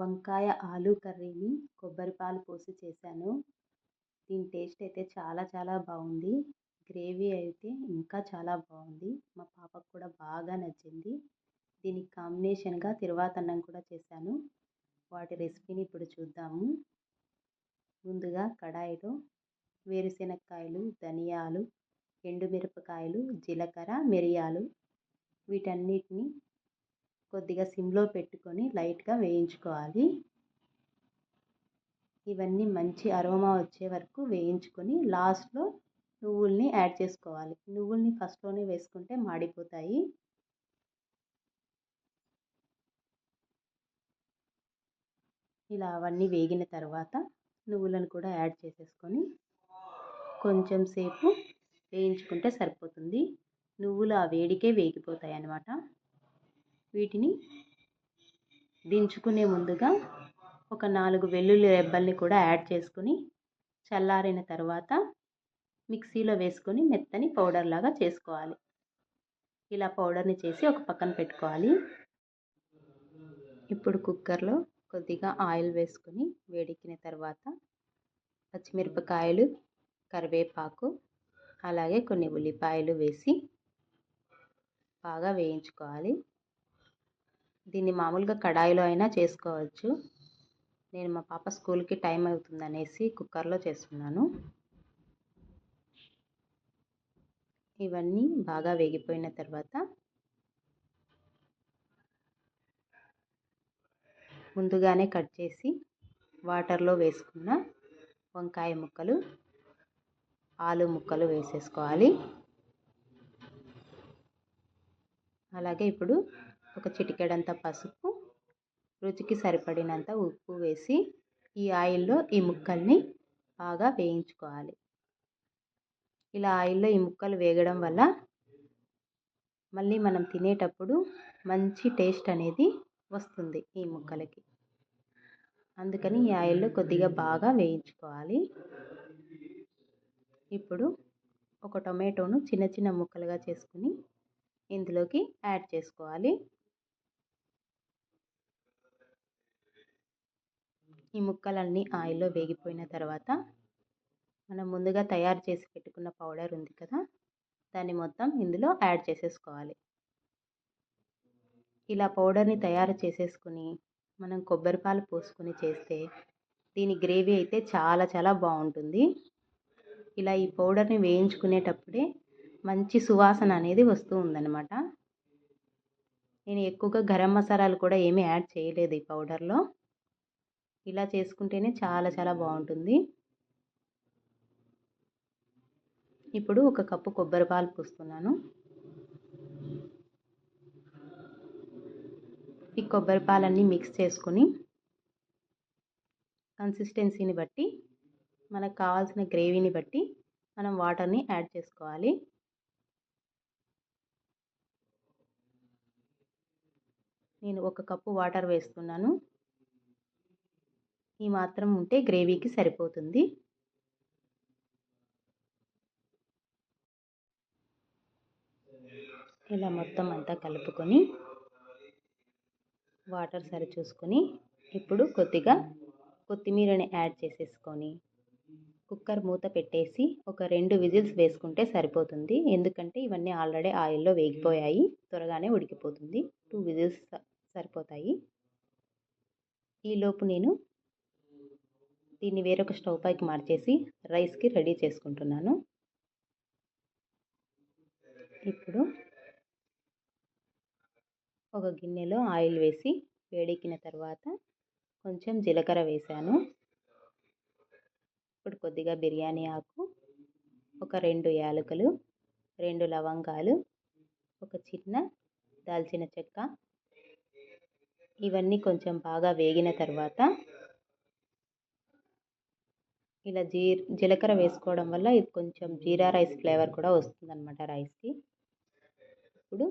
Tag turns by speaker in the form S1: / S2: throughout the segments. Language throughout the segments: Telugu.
S1: వంకాయ ఆలు కర్రీని కొబ్బరి పాలు పోసి చేశాను. దీని టేస్ట్ అయితే చాలా చాలా బాగుంది. గ్రేవీ అయితే ఇంకా చాలా బాగుంది. మా పాపకు కూడా బాగా నచ్చింది. దీనికి కాంబినేషన్గా తిరువాతన్నం కూడా చేశాను. వాటి రెసిపీని ఇప్పుడు చూద్దాము. ముందుగా కడాయిలో వేరుశెనక్కాయలు ధనియాలు ఎండుమిరపకాయలు జీలకర్ర మిరియాలు వీటన్నిటిని కొద్దిగా సిమ్లో పెట్టుకొని లైట్గా వేయించుకోవాలి. ఇవన్నీ మంచి అరోమా వచ్చే వరకు వేయించుకొని లాస్ట్లో నువ్వుల్ని యాడ్ చేసుకోవాలి. నువ్వుల్ని ఫస్ట్లోనే వేసుకుంటే మాడిపోతాయి. ఇలా అవన్నీ వేగిన తర్వాత నువ్వులను కూడా యాడ్ చేసేసుకొని కొంచెం సేపు వేయించుకుంటే సరిపోతుంది. నువ్వులు ఆ వేడికే వేగిపోతాయి అన్నమాట వీటిని దించుకునే ముందుగా ఒక నాలుగు వెల్లుల్లి రెబ్బల్ని కూడా యాడ్ చేసుకుని చల్లారిన తర్వాత మిక్సీలో వేసుకొని మెత్తని పౌడర్ లాగా చేసుకోవాలి. ఇలా పౌడర్ని చేసి ఒక పక్కన పెట్టుకోవాలి. ఇప్పుడు కుక్కర్లో కొద్దిగా ఆయిల్ వేసుకొని వేడెక్కిన తర్వాత పచ్చిమిరపకాయలు కరివేపాకు అలాగే కొన్ని ఉల్లిపాయలు వేసి బాగా వేయించుకోవాలి. దీన్ని మామూలుగా కడాయిలో అయినా చేసుకోవచ్చు. నేను మా పాప స్కూల్కి టైం అవుతుంది అనేసి కుక్కర్లో చేస్తున్నాను. ఇవన్నీ బాగా వేగిపోయిన తర్వాత ముందుగానే కట్ చేసి వాటర్లో వేసుకున్న వంకాయ ముక్కలు ఆలు ముక్కలు వేసేసుకోవాలి. అలాగే ఇప్పుడు ఒక చిటికెడంత పసుపు రుచికి సరిపడినంత ఉప్పు వేసి ఈ ఆయిల్లో ఈ ముక్కల్ని బాగా వేయించుకోవాలి. ఇలా ఆయిల్లో ఈ ముక్కలు వేగడం వల్ల మళ్ళీ మనం తినేటప్పుడు మంచి టేస్ట్ అనేది వస్తుంది ఈ ముక్కలకి. అందుకని ఈ ఆయిల్లో కొద్దిగా బాగా వేయించుకోవాలి. ఇప్పుడు ఒక టొమాటోను చిన్న చిన్న ముక్కలుగా చేసుకుని ఇందులోకి యాడ్ చేసుకోవాలి. ఈ ముక్కలన్నీ ఆయిల్లో వేగిపోయిన తర్వాత మనం ముందుగా తయారు చేసి పెట్టుకున్న పౌడర్ ఉంది కదా దాన్ని మొత్తం ఇందులో యాడ్ చేసేసుకోవాలి. ఇలా పౌడర్ని తయారు చేసేసుకుని మనం కొబ్బరి పాలు పోసుకొని చేస్తే దీని గ్రేవీ అయితే చాలా చాలా బాగుంటుంది. ఇలా ఈ పౌడర్ని వేయించుకునేటప్పుడే మంచి సువాసన అనేది వస్తూ ఉందన్నమాట. నేను ఎక్కువగా గరం మసాలాలు కూడా ఏమీ యాడ్ చేయలేదు ఈ పౌడర్లో. ఇలా చేసుకుంటేనే చాలా చాలా బాగుంటుంది. ఇప్పుడు ఒక కప్పు కొబ్బరి పాలు పోస్తున్నాను. ఈ కొబ్బరి పాలన్నీ మిక్స్ చేసుకొని కన్సిస్టెన్సీని బట్టి మనకు కావాల్సిన గ్రేవీని బట్టి మనం వాటర్ని యాడ్ చేసుకోవాలి. నేను ఒక కప్పు వాటర్ వేస్తున్నాను. ఈ మాత్రం ఉంటే గ్రేవీకి సరిపోతుంది. ఇలా మొత్తం అంతా కలుపుకొని వాటర్ సరి చూసుకొని ఇప్పుడు కొద్దిగా కొత్తిమీరని యాడ్ చేసేసుకొని కుక్కర్ మూత పెట్టేసి ఒక రెండు విజిల్స్ వేసుకుంటే సరిపోతుంది. ఎందుకంటే ఇవన్నీ ఆల్రెడీ ఆయిల్లో వేగిపోయాయి. త్వరగానే ఉడికిపోతుంది. టూ విజిల్స్ సరిపోతాయి. ఈలోపు నేను దీన్ని వేరొక స్టవ్ పైకి మార్చేసి రైస్కి రెడీ చేసుకుంటున్నాను. ఇప్పుడు ఒక గిన్నెలో ఆయిల్ వేసి వేడెక్కిన తర్వాత కొంచెం జీలకర్ర వేసాను. ఇప్పుడు కొద్దిగా బిర్యానీ ఆకు ఒక రెండు యాలకులు రెండు లవంగాలు ఒక చిన్న దాల్చిన చెక్క ఇవన్నీ కొంచెం బాగా వేగిన తర్వాత ఇలా జీ జీలకర్ర వేసుకోవడం వల్ల ఇది కొంచెం జీరా రైస్ ఫ్లేవర్ కూడా వస్తుందన్నమాట రైస్కి. ఇప్పుడు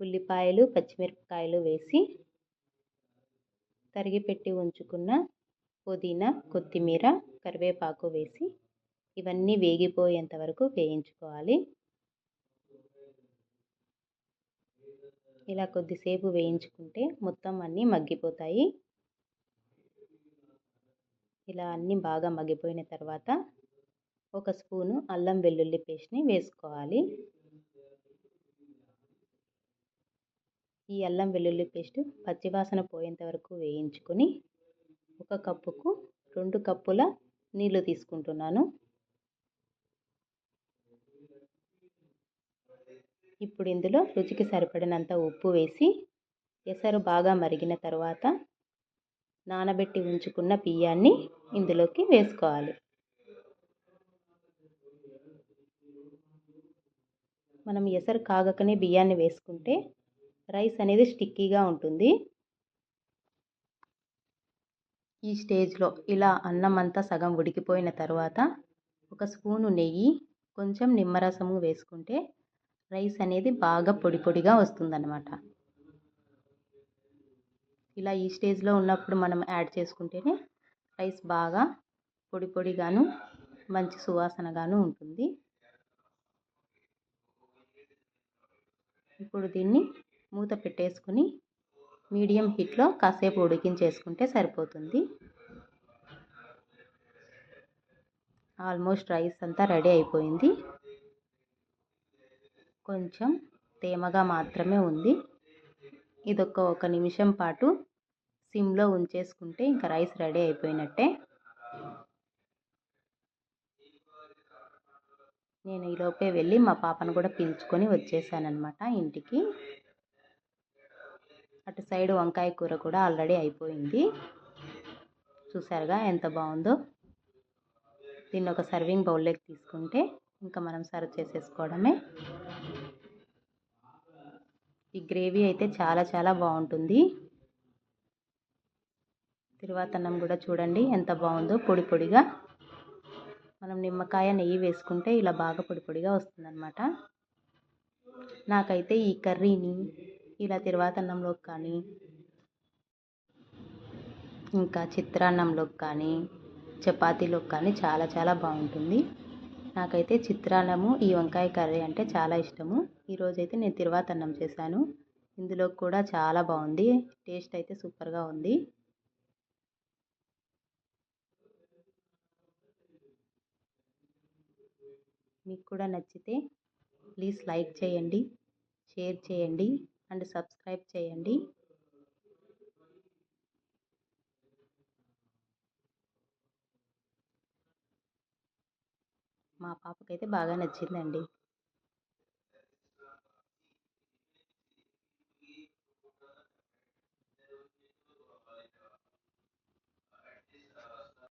S1: ఉల్లిపాయలు పచ్చిమిరపకాయలు వేసి తరిగి పెట్టి ఉంచుకున్న పుదీనా కొత్తిమీర కరివేపాకు వేసి ఇవన్నీ వేగిపోయేంత వరకు వేయించుకోవాలి. ఇలా కొద్దిసేపు వేయించుకుంటే మొత్తం అన్నీ మగ్గిపోతాయి. ఇలా అన్నీ బాగా మగ్గిపోయిన తర్వాత ఒక స్పూను అల్లం వెల్లుల్లి పేస్ట్ని వేసుకోవాలి. ఈ అల్లం వెల్లుల్లి పేస్ట్ పచ్చివాసన పోయేంత వరకు వేయించుకొని ఒక కప్పుకు రెండు కప్పుల నీళ్ళు తీసుకుంటున్నాను. ఇప్పుడు ఇందులో రుచికి సరిపడినంత ఉప్పు వేసి ఎసరు బాగా మరిగిన తర్వాత నానబెట్టి ఉంచుకున్న బియ్యాన్ని ఇందులోకి వేసుకోవాలి. మనం ఎసరు కాగకనే బియ్యాన్ని వేసుకుంటే రైస్ అనేది స్టిక్కీగా ఉంటుంది. ఈ స్టేజ్లో ఇలా అన్నం అంతా సగం ఉడికిపోయిన తర్వాత ఒక స్పూను నెయ్యి కొంచెం నిమ్మరసము వేసుకుంటే రైస్ అనేది బాగా పొడి పొడిగా వస్తుందన్నమాట. ఇలా ఈ స్టేజ్లో ఉన్నప్పుడు మనం యాడ్ చేసుకుంటేనే రైస్ బాగా పొడి పొడిగాను మంచి సువాసనగాను ఉంటుంది. ఇప్పుడు దీన్ని మూత పెట్టేసుకుని మీడియం హీట్లో కాసేపు ఉడికించేసుకుంటే సరిపోతుంది. ఆల్మోస్ట్ రైస్ అంతా రెడీ అయిపోయింది. కొంచెం తేమగా మాత్రమే ఉంది. ఇదొక ఒక నిమిషం పాటు సిమ్లో ఉంచేసుకుంటే ఇంకా రైస్ రెడీ అయిపోయినట్టే. నేను ఈలోపే వెళ్ళి మా పాపను కూడా పిలుచుకొని వచ్చేసానమాట ఇంటికి. అటు సైడ్ వంకాయ కూర కూడా ఆల్రెడీ అయిపోయింది. చూసారుగా ఎంత బాగుందో. దీన్ని ఒక సర్వింగ్ బౌల్లోకి తీసుకుంటే ఇంకా మనం సర్వ్ చేసేసుకోవడమే. ఈ గ్రేవీ అయితే చాలా చాలా బాగుంటుంది. తిరువాతన్నం కూడా చూడండి ఎంత బాగుందో పొడి పొడిగా. మనం నిమ్మకాయ నెయ్యి వేసుకుంటే ఇలా బాగా పొడి పొడిగా వస్తుందన్నమాట. నాకైతే ఈ కర్రీని ఇలా తిరువాతన్నంలోకి కానీ ఇంకా చిత్రాన్నంలోకి కానీ చపాతీలోకి కానీ చాలా చాలా బాగుంటుంది. నాకైతే చిత్రాన్నము ఈ వంకాయ కర్రీ అంటే చాలా ఇష్టము. ఈరోజైతే నేను తిరువాతన్నం చేశాను. ఇందులో కూడా చాలా బాగుంది. టేస్ట్ అయితే సూపర్గా ఉంది. మీకు కూడా నచ్చితే ప్లీజ్ లైక్ చేయండి షేర్ చేయండి అండ్ సబ్స్క్రైబ్ చేయండి. మా పాపకైతే బాగా నచ్చిందండి.